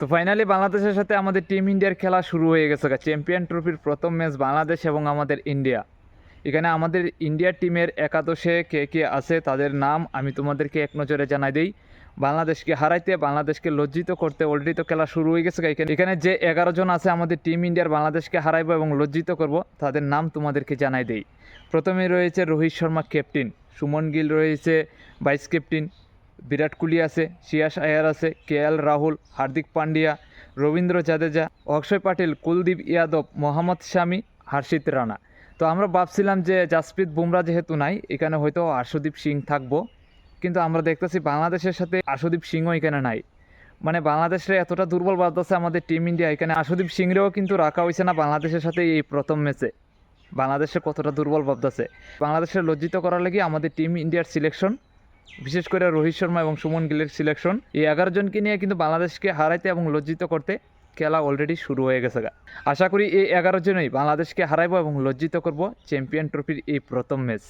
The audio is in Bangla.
তো ফাইনালি বাংলাদেশের সাথে আমাদের টিম ইন্ডিয়ার খেলা শুরু হয়ে গেছে চ্যাম্পিয়ন ট্রফির প্রথম ম্যাচ বাংলাদেশ এবং আমাদের ইন্ডিয়া এখানে আমাদের ইন্ডিয়ার টিমের একাদশে কে কে আছে তাদের নাম আমি তোমাদেরকে এক নজরে জানাই দিই। বাংলাদেশকে হারাইতে, বাংলাদেশকে লজ্জিত করতে অলরেডি তো খেলা শুরু হয়ে গেছে এখানে এখানে যে এগারো জন আছে আমাদের টিম ইন্ডিয়ার বাংলাদেশকে হারাইব এবং লজ্জিত করব, তাদের নাম তোমাদেরকে জানাই দেই। প্রথমে রয়েছে রোহিত শর্মা ক্যাপ্টেন সুমন গিল রয়েছে ভাইস ক্যাপ্টেন বিরাট কোহলি আছে শ্রেয়াস আয়ার আছে, কে এল রাহুল, হার্দিক পান্ডিয়া রবীন্দ্র জাদেজা, অক্ষয় পাটিল, কুলদীপ ইয়াদব, মোহাম্মদ শামি, হর্ষিত রানা। তো আমরা ভাবছিলাম যে জাসপ্রীত বুমরা যেহেতু নাই, এখানে হয়তো আশুদীপ সিং থাকব। কিন্তু আমরা দেখতেছি বাংলাদেশের সাথে আশুদীপ সিংও এখানে নাই। মানে বাংলাদেশের এতটা দুর্বল বাদছে আমাদের টিম ইন্ডিয়া, এখানে আশুদীপ সিংরেও কিন্তু রাখা হয়েছে না বাংলাদেশের সাথে এই প্রথম ম্যাচে। বাংলাদেশে কতটা দুর্বল ভাবতেছে বাংলাদেশের লজ্জিত করার লাগি আমাদের টিম ইন্ডিয়ার সিলেকশন বিশেষ করে রোহিত শর্মা এবং সুমন গিলের সিলেকশন এই এগারো জনকে নিয়ে কিন্তু বাংলাদেশকে হারাইতে এবং লজ্জিত করতে খেলা অলরেডি শুরু হয়ে গেছে। আশা করি এই এগারো জনই বাংলাদেশকে হারাইব এবং লজ্জিত করব চ্যাম্পিয়ন ট্রফির এই প্রথম ম্যাচ